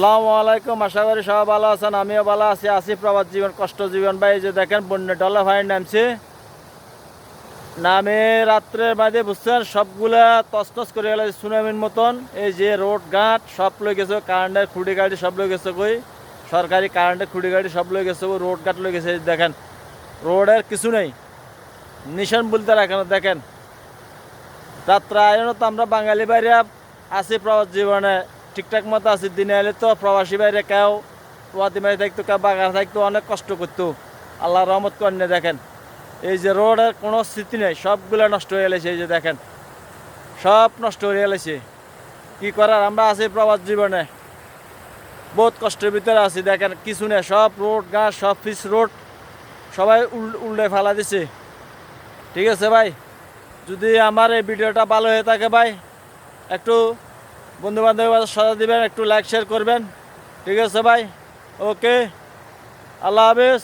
আসসালামু আলাইকুম, আশা করি সবাই ভালো আছেন, আমিও ভালো আছি। আসি প্রবাদ জীবন, কষ্ট জীবন। ভাই যে দেখেন, বন্যা ডলার ভাই নামছে। নামে রাত্রের মাঝে বুঝছেন, সবগুলা তসতস করে গেল সুনামির মতন। এই যে রোড ঘাট, সব লই গেছে, কারেন্টের খুঁটি গাড়ি সব লই গেছে কই? সরকারি কারেন্টের খুঁটি গাড়ি সব লই গেছে রোড ঘাট লই গেছে দেখেন। রোডের কিছু নেই। নিশান বলতে রাখেন দেখেন। রাত্রে আয়নও তো আমরা বাঙালি বাইরে আছি প্রবাস জীবনে ঠিকঠাক মতো আছি দিনে এলে তো প্রবাসী বাইরে কেউ প্রবাসী বাইরে থাকতো, কেউ বাগান থাকতো, অনেক কষ্ট করতো। আল্লাহ রহমত করেন দেখেন। এই যে রোডের কোনো স্থিতি নেই, সবগুলো নষ্ট হয়ে গেছে এই যে দেখেন। সব নষ্ট হয়ে গেছে কি করার? আমরা আছি প্রবাস জীবনে। বহুত কষ্টের ভিতরে আছি, দেখেন। কিছু নেই, সব রোড, গাছ, সব পিস রোড, সবাই উল উল্টে ফেলা দিছে। ঠিক আছে ভাই? যদি আমার এই ভিডিওটা ভালো হয়ে থাকে ভাই, একটু বন্ধু বান্ধবের সাজা দিবেন একটু লাইক শেয়ার করবেন। ঠিক আছে ভাই? ওকে আল্লাহ হাফিজ।